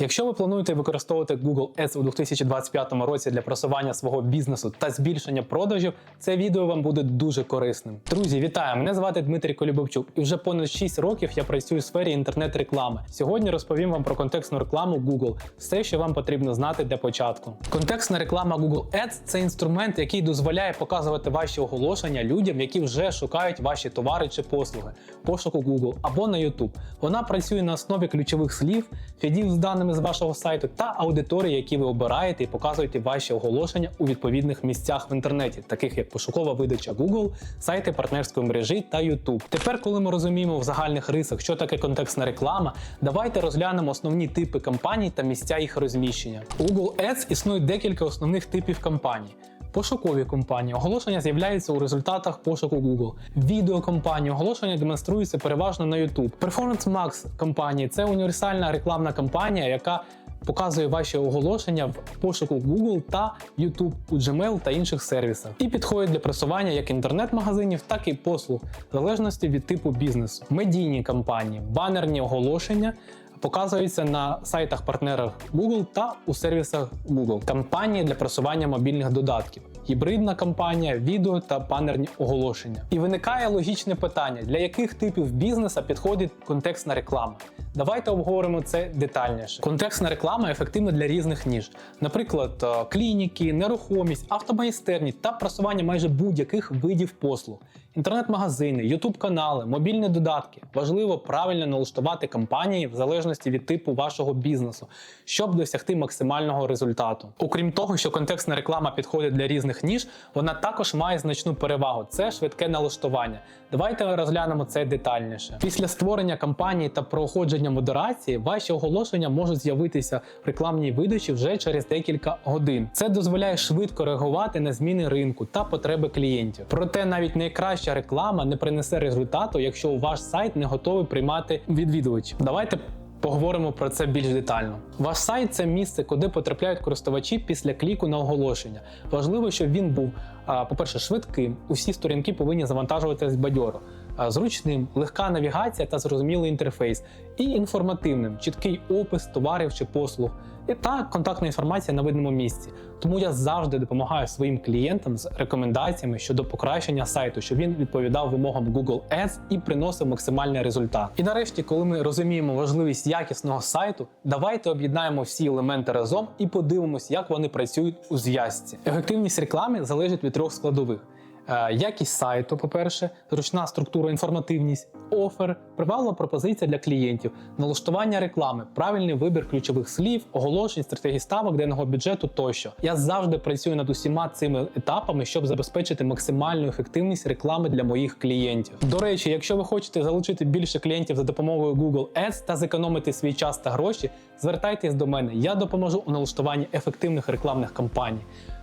Якщо ви плануєте використовувати Google Ads у 2025 році для просування свого бізнесу та збільшення продажів, це відео вам буде дуже корисним. Друзі, вітаю! Мене звати Дмитрій Колюбовчук, і вже понад 6 років я працюю у сфері інтернет-реклами. Сьогодні розповім вам про контекстну рекламу Google, все, що вам потрібно знати для початку. Контекстна реклама Google Ads – це інструмент, який дозволяє показувати ваші оголошення людям, які вже шукають ваші товари чи послуги, пошуку Google або на YouTube. Вона працює на основі ключових слів, фідів з даними з вашого сайту та аудиторії, які ви обираєте і показуєте ваші оголошення у відповідних місцях в інтернеті, таких як пошукова видача Google, сайти партнерської мережі та YouTube. Тепер, коли ми розуміємо в загальних рисах, що таке контекстна реклама, давайте розглянемо основні типи кампаній та місця їх розміщення. У Google Ads існує декілька основних типів кампаній. Пошукові компанії оголошення з'являються у результатах пошуку Google. Відеокомпанії оголошення демонструються переважно на YouTube. Performance Max компанії це універсальна рекламна кампанія, яка показує ваші оголошення в пошуку Google та YouTube у Gmail та інших сервісах. І підходить для просування як інтернет-магазинів, так і послуг, в залежності від типу бізнесу. Медійні кампанії, банерні оголошення показуються на сайтах партнерах Google та у сервісах Google. Кампанії для просування мобільних додатків. Гібридна кампанія, відео та банерні оголошення. І виникає логічне питання: для яких типів бізнесу підходить контекстна реклама? Давайте обговоримо це детальніше. Контекстна реклама ефективна для різних ніж, наприклад, е, клініки, нерухомість, автомайстерні та просування майже будь-яких видів послуг. Інтернет-магазини, youtube канали мобільні додатки. Важливо правильно налаштувати кампанії в залежності від типу вашого бізнесу, щоб досягти максимального результату. Окрім того, що контекстна реклама підходить для різних ніж, вона також має значну перевагу це швидке налаштування. Давайте розглянемо це детальніше. Після створення кампанії та проходження модерації ваші оголошення можуть з'явитися в рекламній видачі вже через декілька годин. Це дозволяє швидко реагувати на зміни ринку та потреби клієнтів. Проте навіть найкраща реклама не принесе результату, якщо ваш сайт не готовий приймати відвідувачів. Давайте Поговоримо про це більш детально. Ваш сайт це місце, куди потрапляють користувачі після кліку на оголошення. Важливо, щоб він був, по-перше, швидким. Усі сторінки повинні завантажуватись бадьоро, зручним, легка навігація та зрозумілий інтерфейс, і інформативним, чіткий опис товарів чи послуг, і та контактна інформація на видному місці. Тому я завжди допомагаю своїм клієнтам з рекомендаціями щодо покращення сайту, щоб він відповідав вимогам Google Ads і приносив максимальний результат. І нарешті, коли ми розуміємо важливість якісного сайту, давайте об'єднаємо всі елементи разом і подивимось, як вони працюють у зв'язці. Ефективність реклами залежить від трьох складових. Е, Якість сайту, по-перше, зручна структура, інформативність, офер, приваблива пропозиція для клієнтів, налаштування реклами, правильний вибір ключових слів, оголошень, стратегії ставок, денного бюджету тощо. Я завжди працюю над усіма цими етапами, щоб забезпечити максимальну ефективність реклами для моїх клієнтів. До речі, якщо ви хочете залучити більше клієнтів за допомогою Google Ads та зекономити свій час та гроші, звертайтесь до мене. Я допоможу у налаштуванні ефективних рекламних кампаній.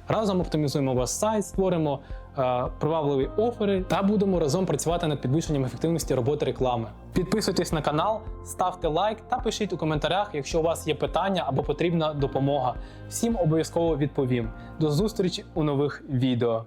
Разом оптимізуємо ваш сайт, створимо е, привабливі офери та будемо разом працювати над підвищенням ефективності роботи реклами. Підписуйтесь на канал, ставте лайк та пишіть у коментарях, якщо у вас є питання або потрібна допомога. Всім обов'язково відповім. До зустрічі у нових відео.